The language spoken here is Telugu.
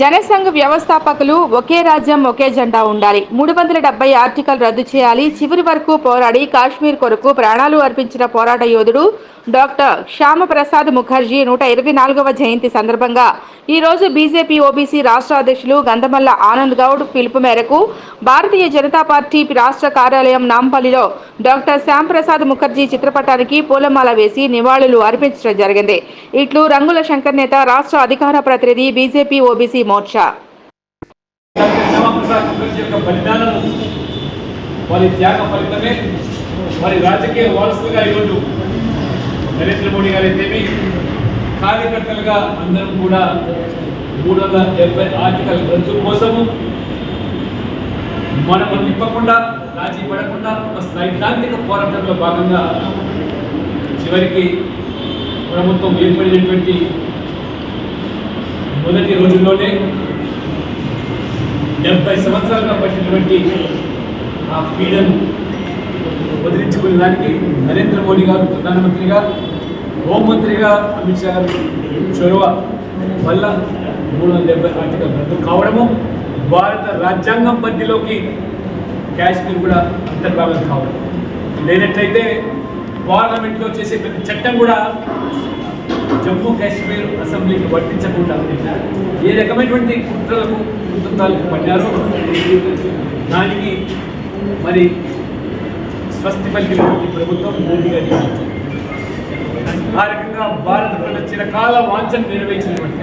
జనసంఘ్ వ్యవస్థాపకులు ఒకే రాజ్యం ఒకే జెండా ఉండాలి. మూడు వందల డెబ్బై ఆర్టికల్ రద్దు చేయాలి. చివరి వరకు పోరాడి కాశ్మీర్ కొరకు ప్రాణాలు అర్పించిన పోరాట యోధుడు డాక్టర్ శ్యామప్రసాద్ ముఖర్జీ నూట ఇరవై నాలుగవ జయంతి సందర్భంగా ఈ రోజు బీజేపీ ఓబీసీ రాష్ట్ర అధ్యక్షులు గంధమల్ల ఆనంద్ గౌడ్ పిలుపు మేరకు భారతీయ జనతా పార్టీ రాష్ట్ర కార్యాలయం నాంపల్లిలో డాక్టర్ శ్యాంప్రసాద్ ముఖర్జీ చిత్రపటానికి పూలమాల వేసి నివాళులు అర్పించడం జరిగింది. ఇట్లు రంగుల శంకర్ నేత రాష్ట్ర అధికార ప్రతినిధి బీజేపీ ఓబీసీ మోర్చా. వారి త్యాగ ఫలితమే వారి రాజకీయ వారసులుగా ఈరోజు నరేంద్ర మోడీ గారు అయితేమి కార్యకర్తలుగా అందరం కూడా మూడు వందల డెబ్బై ఆర్టికల్ రద్దు కోసము మనము తిప్పకుండా రాజీ పడకుండా ఒక సైద్ధాంతిక పోరాటంలో భాగంగా చివరికి ప్రభుత్వం ఏర్పడినటువంటి మొదటి రోజుల్లోనే డెబ్బై సంవత్సరాలుగా పట్టినటువంటి ఆ పీడను వదిలించుకునే దానికి నరేంద్ర మోడీ గారు ప్రధానమంత్రిగా హోంమంత్రిగా అమిత్ షా గారు చొరవ వల్ల మూడు వందల డెబ్బై ఆర్టికల్ రద్దు కావడము భారత రాజ్యాంగం పరిధిలోకి కాశ్మీర్ కూడా అంతర్భాగం కావడం. లేనట్లయితే పార్లమెంట్లో చేసే ప్రతి చట్టం కూడా జమ్మూ కాశ్మీర్ అసెంబ్లీకి వర్తించకుండా ఏ రకమైనటువంటి కుట్రలకు కుటుంబాలకు పడ్డారో దానికి మరి స్వస్తి పలికినటువంటి ప్రభుత్వం మోడీ గారి ఆ రకంగా భారత ప్రజల చిరకాల వాంఛను నెరవేర్చినటువంటి